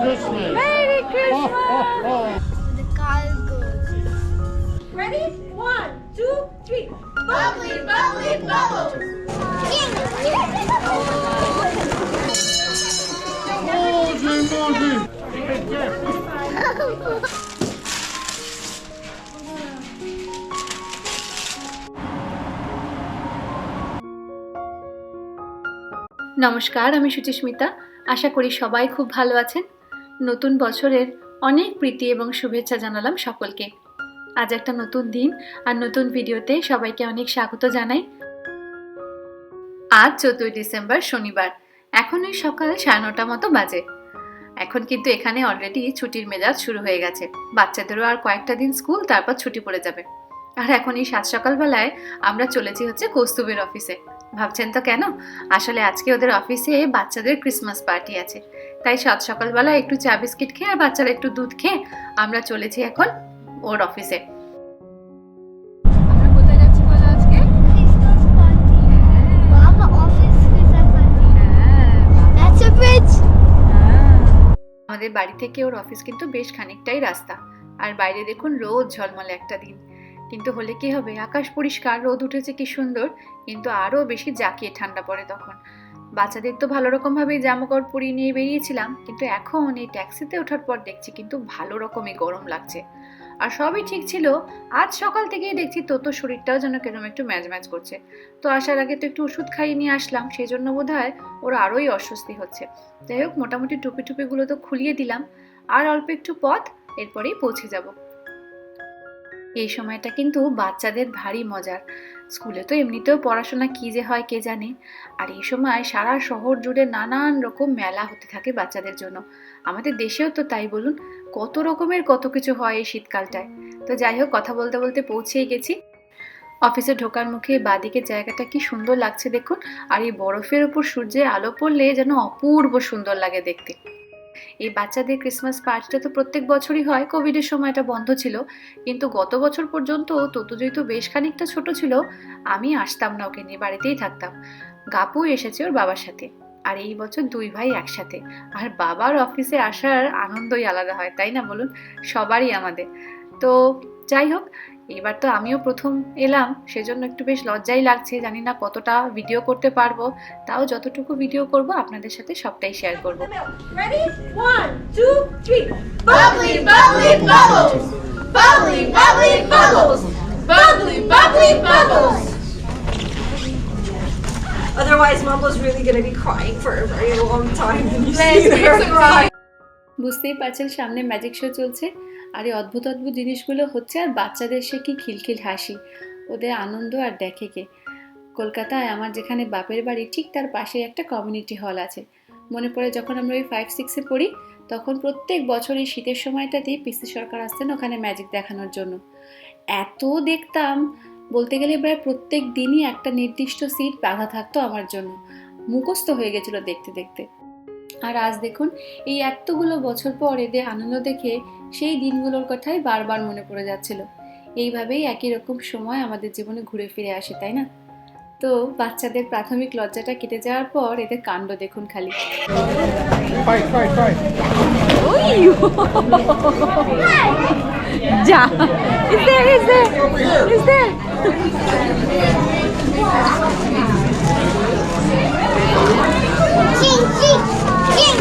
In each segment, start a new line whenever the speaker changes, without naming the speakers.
Christmas.
Merry Christmas. Oh, oh, oh.
The car goes.
Ready? One, two, three.
Bubbly, bubbly, bubbles.
Moji. Take care.
নমস্কার আমি সুচিস্মিতা আশা করি সবাই খুব ভালো আছেন নতুন বছরের অনেক প্রীতি এবং শুভেচ্ছা জানালাম সকলকে। আজ একটা নতুন দিন আর নতুন ভিডিওতে সবাইকে অনেক স্বাগত জানাই। আজ চোদ্দই ডিসেম্বর শনিবার। এখন ওই সকাল সাড়ে নটা মতো বাজে। এখন কিন্তু এখানে অলরেডি ছুটির মেজাজ শুরু হয়ে গেছে। বাচ্চাদেরও আর কয়েকটা দিন স্কুল, তারপর ছুটি পড়ে যাবে। আর এখন এই সাত সকালবেলায় আমরা চলেছি হচ্ছে কৌস্তুভের অফিসে ভাবছেন তো কেন? আসলে আজকে ওদের অফিসে বাচ্চাদের ক্রিসমাস পার্টি আছে। তাই সাত সকালবেলা একটু চা বিস্কিট খেয়ে আর বাচ্চারা একটু দুধ খেয়ে আমরা চলেছি এখন ওর অফিসে।
a bridge.
আমাদের বাড়ি থেকে ওর অফিস কিন্তু বেশ খানিকটাই রাস্তা। আর বাইরে দেখুন রোদ ঝলমলে একটা দিন। কিন্তু হলে কি হবে? আকাশ পরিষ্কার, রোদ উঠেছে কি সুন্দর, কিন্তু আরও বেশি জাকিয়ে ঠান্ডা পড়ে তখন। বাচ্চাদের তো ভালো রকমভাবেই জামাকাপড় পরিয়ে নিয়ে বেরিয়েছিলাম, কিন্তু এখন এই ট্যাক্সিতে ওঠার পর দেখছি কিন্তু ভালো রকমই গরম লাগছে। আর সবই ঠিক ছিল, আজ সকাল থেকেই দেখছি তো তো শরীরটাও যেন কেরম একটু ম্যাজ ম্যাজ করছে। তো আসার আগে তো একটু ওষুধ খাইয়ে নিয়ে আসলাম সেই জন্য বোধ হয় ওর আরোই অস্বস্তি হচ্ছে। যাই হোক, মোটামুটি টুপি টুপিগুলো তো খুলিয়ে দিলাম। আর অল্প একটু পথ, এরপরেই পৌঁছে যাব। এই সময়টা কিন্তু বাচ্চাদের ভারী মজার। স্কুলে তো এমনিতেও পড়াশোনা কী যে হয় কে জানে। আর এই সময় সারা শহর জুড়ে নানান রকম মেলা হতে থাকে বাচ্চাদের জন্য। আমাদের দেশেও তো তাই বলুন, কত রকমের কত কিছু হয় এই শীতকালটায়। তো যাই হোক, কথা বলতে বলতে পৌঁছেই গেছি। অফিসে ঢোকার মুখে বাদিকের জায়গাটা কি সুন্দর লাগছে দেখুন। আর এই বরফের উপর সূর্যের আলো পড়লে যেন অপূর্ব সুন্দর লাগে দেখতে। এই বাচ্চাদের ক্রিসমাস পার্টিটা তো প্রত্যেক বছরই হয়। কোভিডের সময়টা বন্ধ ছিল। কিন্তু গত বছর পর্যন্ত ততু যেহেতু বেশ খানিকটা ছোট ছিল, আমি আসতাম না ওকে নিয়ে, বাড়িতেই থাকতাম। গাপু এসেছে ওর বাবার সাথে। আর এই বছর দুই ভাই একসাথে। আর বাবার অফিসে আসার আনন্দই আলাদা হয়, তাই না বলুন? সবারই আমাদের। তো যাই হোক এবার তো আমিও প্রথম এলাম সেজন্য একটু বেশ লজ্জাই লাগছে জানি না কতটা ভিডিও করতে পারব তাও যতটুকু ভিডিও করব আপনাদের সাথে সবটাই শেয়ার করব। বুঝতেই পারছেন সামনে ম্যাজিক শো চলছে। আর এই অদ্ভুত অদ্ভুত জিনিসগুলো হচ্ছে আর বাচ্চাদের সে কি খিলখিল হাসি, ওদের আনন্দ আর দেখে কে। কলকাতায় আমার যেখানে বাপের বাড়ি, ঠিক তার পাশে একটা কমিউনিটি হল আছে। মনে পড়ে যখন আমরা ওই ফাইভ সিক্সে পড়ি, তখন প্রত্যেক বছর এই শীতের সময়টাতেই পিসি সরকার আসতেন ওখানে ম্যাজিক দেখানোর জন্য। এত দেখতাম, বলতে গেলে প্রায় প্রত্যেক দিনই একটা নির্দিষ্ট সিট বাঁধা থাকতো আমার জন্য। মুখস্থ হয়ে গেছিল দেখতে দেখতে। আর আজ দেখুন, এই এতগুলো বছর পর এদের আনন্দ দেখে সেই দিনগুলোর কথাই বারবার মনে পড়ে যাচ্ছিল। এইভাবেই একই রকম সময় আমাদের জীবনে ঘুরে ফিরে আসে তাই না? তো বাচ্চাদের প্রাথমিক লজ্জাটা কেটে যাওয়ার পর এদের কাণ্ড দেখুন খালি?
Ching, ching, ching.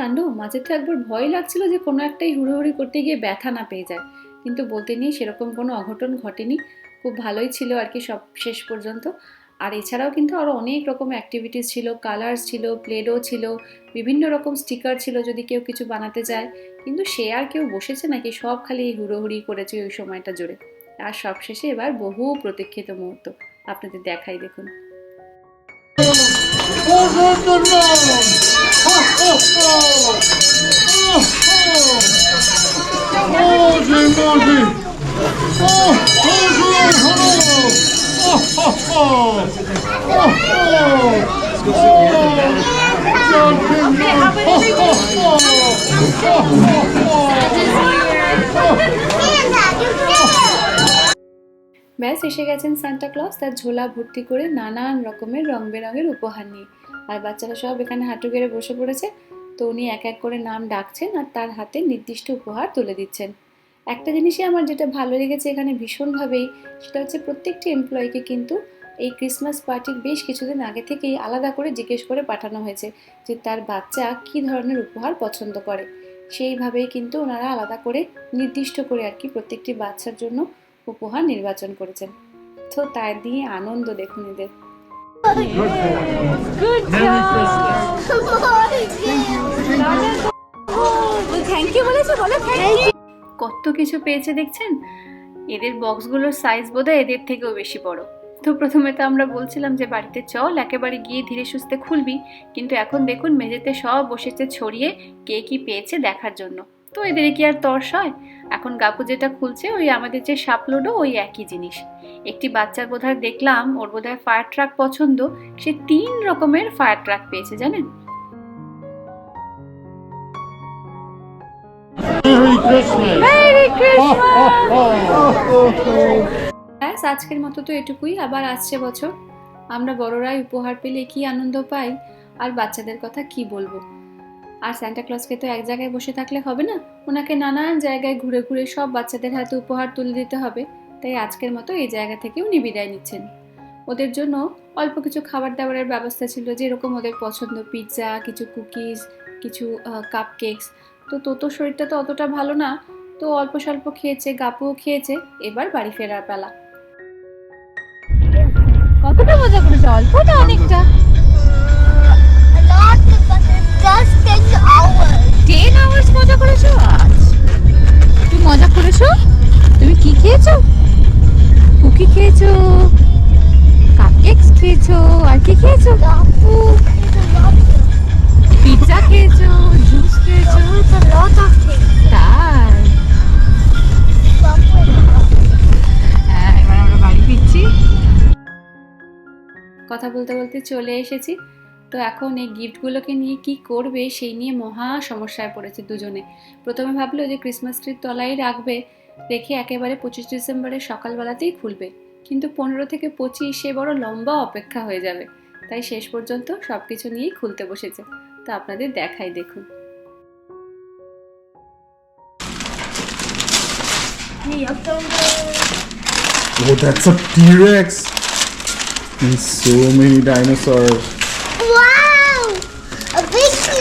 কাণ্ড? মাঝে তো একবার ভয় লাগছিল যে কোনো একটাই হুড়োহুড়ি করতে গিয়ে ব্যথা না পেয়ে যায়। কিন্তু বলতে নেই, সেরকম কোনো অঘটন ঘটেনি। খুব ভালোই ছিল আর কি সব শেষ পর্যন্ত। আর এছাড়াও কিন্তু আরও অনেক রকম অ্যাক্টিভিটিস ছিল কালার্স ছিল প্লেডও ছিল, বিভিন্ন রকম স্টিকার ছিল যদি কেউ কিছু বানাতে চায় কিন্তু সে আর কেউ বসেছে নাকি? সব খালি হুড়োহুড়ি করেছে ওই সময়টা জুড়ে। আর সবশেষে এবার বহু প্রতীক্ষিত মুহূর্ত। আপনাদের দেখাই দেখুন। ব্যাস এসে গেছেন সান্টা ক্লস তার ঝোলা ভর্তি করে নানান রকমের রং বেরঙের উপহার নিয়ে। আর বাচ্চারা সব এখানে হাঁটু গেড়ে বসে পড়েছে। তো উনি এক এক করে নাম ডাকছেন আর তার হাতে নির্দিষ্ট উপহার তুলে দিচ্ছেন। একটা জিনিসই আমার যেটা ভালো লেগেছে এখানে ভীষণভাবেই, সেটা হচ্ছে প্রত্যেকটি এমপ্লয়িকে কিন্তু এই ক্রিসমাস পার্টির বেশ কিছুদিন আগে থেকেই আলাদা করে জিজ্ঞেস করে পাঠানো হয়েছে যে তার বাচ্চা কী ধরনের উপহার পছন্দ করে। সেইভাবেই কিন্তু ওনারা আলাদা করে নির্দিষ্ট করে আর কি প্রত্যেকটি বাচ্চার জন্য উপহার নির্বাচন করেছেন। তো তাই দিয়ে আনন্দ দেখুন এদের।
থ্যাংক ইউ বলেছে বলো থ্যাংক ইউ
কত কিছু পেয়েছে দেখছেন? এদের বক্সগুলোর সাইজ বোধহয় এদের থেকেও বেশি বড়। তো প্রথমে তো আমরা বলছিলাম যে বাড়িতে চল একেবারে গিয়ে ধীরে সুস্থে খুলবি। কিন্তু এখন দেখুন মেঝেতে সব বসেছে ছড়িয়ে কে কি পেয়েছে দেখার জন্য। তো এদের কি আর তর্স হয়? এখন গাপু যেটা খুলছে ওই আমাদের যে সাপলোডও ওই একই জিনিস। একটি বাচ্চার বোধহয় দেখলাম ওর বোধহয় ফায়ার ট্রাক পছন্দ। সে তিন রকমের ফায়ার ট্রাক পেয়েছে জানেন? ব্যাস আজকের মতো তো এটুকুই আবার আসছে বছর। আমরা বড়রাই উপহার পেলে কি আনন্দ পাই আর বাচ্চাদের কথা কি বলব? আর স্যান্টা ক্লজকে তো এক জায়গায় বসে থাকলে হবে না? ওনাকে নানান জায়গায় ঘুরে ঘুরে সব বাচ্চাদের হাতে উপহার তুলে দিতে হবে। তাই আজকের মতো এই জায়গা থেকে উনি বিদায় নিচ্ছেন। ওদের জন্য অল্প কিছু খাবার দাবারের ব্যবস্থা ছিল, যেরকম ওদের পছন্দ পিৎজা কিছু কুকিজ কিছু কাপ কেকস তো তোতোর শরীরটা তো অতটা ভালো না, তো অল্প স্বল্প খেয়েছে, গাপুও খেয়েছে, এবার বাড়ি ফেরার পালা।
কতটা মজা করেছ? অল্প না অনেকটা।
Just 10 hours.
টেন আওয়ার্স মজা করেছ? আজ তুমি মজা করেছ? তুমি কি খেয়েছো? কুকি খেয়েছো? কাপকেকস খেয়েছো? আর কি খেয়েছো?
Lot,
পিৎজা খেয়েছো? জুস খেয়েছো? তাই।
A lot.
হ্যাঁ এবার আমরা বাড়ি ফিরছি।
কথা বলতে বলতে চলে এসেছি। তো এখন এই গিফটগুলোকে নিয়ে কি করবে সেই নিয়ে মহা সমস্যায় পড়েছে দুজনে। প্রথমে ভাবলো যে ক্রিসমাস ট্রির তলায় রাখবে রেখে একেবারে পঁচিশ ডিসেম্বরের সকালবেলাতেই খুলবে। কিন্তু পনেরো থেকে পঁচিশ সে বড় লম্বা অপেক্ষা হয়ে যাবে। তাই শেষ পর্যন্ত সব কিছু নিয়েই খুলতে বসেছে। তো আপনাদের দেখাই দেখুন।
Oh, that's a T-Rex. And so many dinosaurs.
A.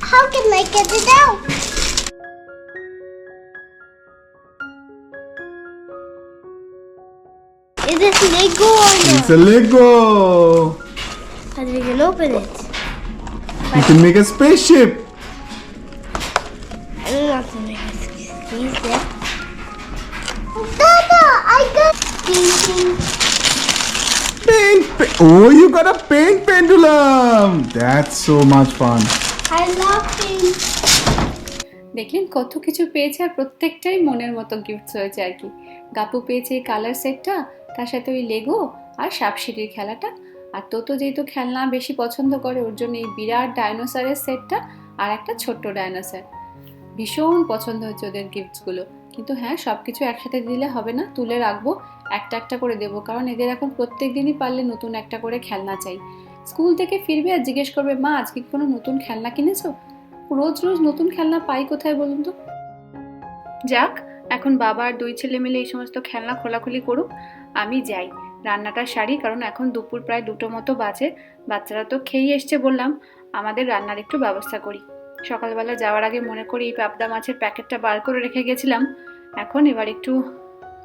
How can I get it out? Is it Lego or no?
It's a Lego.
And we can open it.
You can make a spaceship.
I don't know how to make. Squeeze it. Dada, I got.
Oh, you got a paint pendulum. That's so much fun.
I love paint.
দেখলেন কত কিছু পেয়েছে আর প্রত্যেকটাই মনের মতো gifts হয়েছে আর কি গাপু পেয়েছে এই কালার সেটটা তার সাথে ওই লেগো আর সাপসিঁড়ির খেলাটা আর তোতো যেহেতু খেলনা বেশি পছন্দ করে ওর জন্য এই বিরাট ডাইনোসরের সেটটা আর একটা ছোট্ট ডাইনোসর ভীষণ পছন্দ হয়েছে ওদের গিফটসগুলো কিন্তু হ্যাঁ সব কিছু একসাথে দিলে হবে না তুলে রাখব একটা একটা করে দেবো, কারণ এদের এখন প্রত্যেক দিনই পারলে নতুন একটা করে খেলনা চাই। স্কুল থেকে ফিরবে আর জিজ্ঞেস করবে, মা, আজকে কোনো নতুন খেলনা কিনেছো? রোজ রোজ নতুন খেলনা পাই কোথায় বলুন তো? যাক, এখন বাবা আর দুই ছেলে মিলে এই সমস্ত খেলনা খোলাখুলি করুক, আমি যাই। রান্নাটা সারি, কারণ এখন দুপুর প্রায় দুটো মতো বাজে, বাচ্চারা তো খেয়েই এসছে বললাম, আমাদের রান্নার একটু ব্যবস্থা করি। সকালবেলা যাওয়ার আগে মনে করি এই পাবদা মাছের প্যাকেটটা বার করে রেখে গেছিলাম, এখন এবার একটু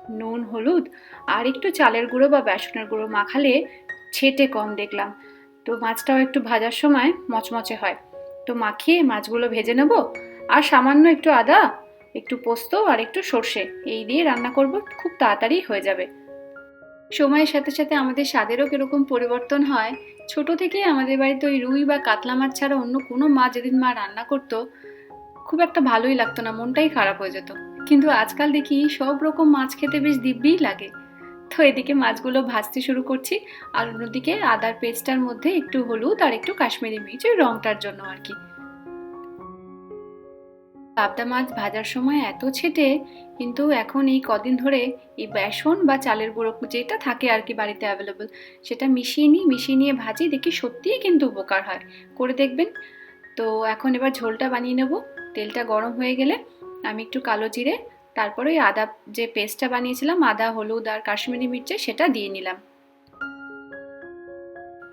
নুন, হলুদ আর একটু চালের গুঁড়ো বা বেসনের গুঁড়ো মাখালে ছেটে কম দেখলাম। তো মাছটাও একটু ভাজার সময় মচমচে হয়। তো মাখিয়ে মাছগুলো ভেজে নেব আর সামান্য একটু আদা, একটু পোস্ত আর একটু সর্ষে এই দিয়ে রান্না করব, খুব তাড়াতাড়ি হয়ে যাবে। সময়ের সাথে সাথে আমাদের স্বাদেরও কীরকম পরিবর্তন হয়। ছোট থেকেই আমাদের বাড়িতে ওই রুই বা কাতলা মাছ ছাড়া অন্য কোনো মাছ যেদিন মা রান্না করতো, খুব একটা ভালোই লাগতো না, মনটাই খারাপ হয়ে যেত। কিন্তু আজকাল দেখি সব রকম মাছ খেতে বেশ দিব্যিই লাগে। তো এদিকে মাছগুলো ভাজতে শুরু করছি। আর অন্যদিকে আদার পেস্টটার মধ্যে একটু হলুদ আর একটু কাশ্মীরি মির্চ ওই রংটার জন্য আর কি। পাবদা মাছ ভাজার সময় এত ছেটে, কিন্তু এখন এই কদিন ধরে এই বেসন বা চালের গুঁড়ো যেটা থাকে আর কি বাড়িতে অ্যাভেলেবল সেটা মিশিয়ে নিই মিশিয়ে নিয়ে ভাজি, দেখি সত্যিই কিন্তু উপকার হয়। করে দেখবেন। তো এখন এবার ঝোলটা বানিয়ে নেব। তেলটা গরম হয়ে গেলে আমি একটু কালো জিরে, তারপরে ওই আদা যে পেস্টটা বানিয়েছিলাম, আদা, হলুদ আর কাশ্মীরি মির্চে, সেটা দিয়ে নিলাম।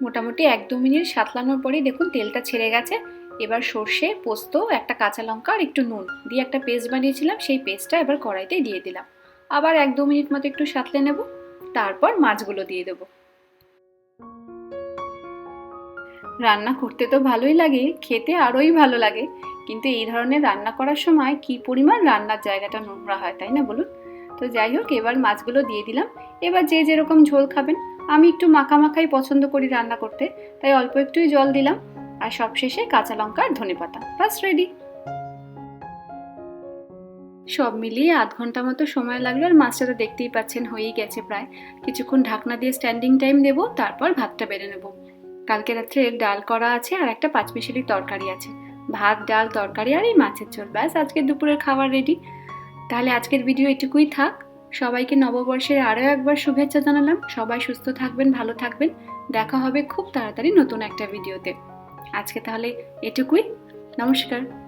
মোটামুটি এক দু মিনিট সাতলানোর পরেই দেখুন তেলটা ছেড়ে গেছে। এবার সর্ষে, পোস্ত, একটা কাঁচা লঙ্কা আর একটু নুন দিয়ে একটা পেস্ট বানিয়েছিলাম, সেই পেস্টটা এবার কড়াইতে দিয়ে দিলাম। আবার এক দু মিনিট মতো একটু সাঁতলে নেব, তারপর মাছগুলো দিয়ে দেবো। রান্না করতে তো ভালোই লাগে, খেতে আরোই ভালো লাগে। কিন্তু এই ধরনের রান্না করার সময় কি পরিমাণ রান্নার জায়গাটা নোংরা হয়, তাই না বলুন? তো যাই হোক, এবার মাছগুলো দিয়ে দিলাম। এবার যে যেরকম ঝোল খাবেন, আমি একটু মাখা মাখাই পছন্দ করি রান্না করতে, তাই অল্প একটুই জল দিলাম। আর সবশেষে কাঁচা লঙ্কা আর ধনে পাতা বাস রেডি সব মিলিয়ে আধ ঘণ্টা মতো সময় লাগল আর মাছটা তো দেখতেই পাচ্ছেন হয়েই গেছে প্রায়। কিছুক্ষণ ঢাকনা দিয়ে স্ট্যান্ডিং টাইম দেবো, তারপর ভাতটা বেড়ে নেব। কালকে রাত্রে ডাল করা আছে আর একটা পাঁচমিশালির তরকারি আছে। ভাত, ডাল, তরকারি আর এই মাছের ঝোল। ব্যাস, আজকে দুপুরের খাবার রেডি তাহলে আজকের ভিডিও এটুকুই থাক। সবাইকে নববর্ষের আরও একবার শুভেচ্ছা জানালাম। সবাই সুস্থ থাকবেন, ভালো থাকবেন। দেখা হবে খুব তাড়াতাড়ি নতুন একটা ভিডিওতে আজকে তাহলে এটুকুই। নমস্কার।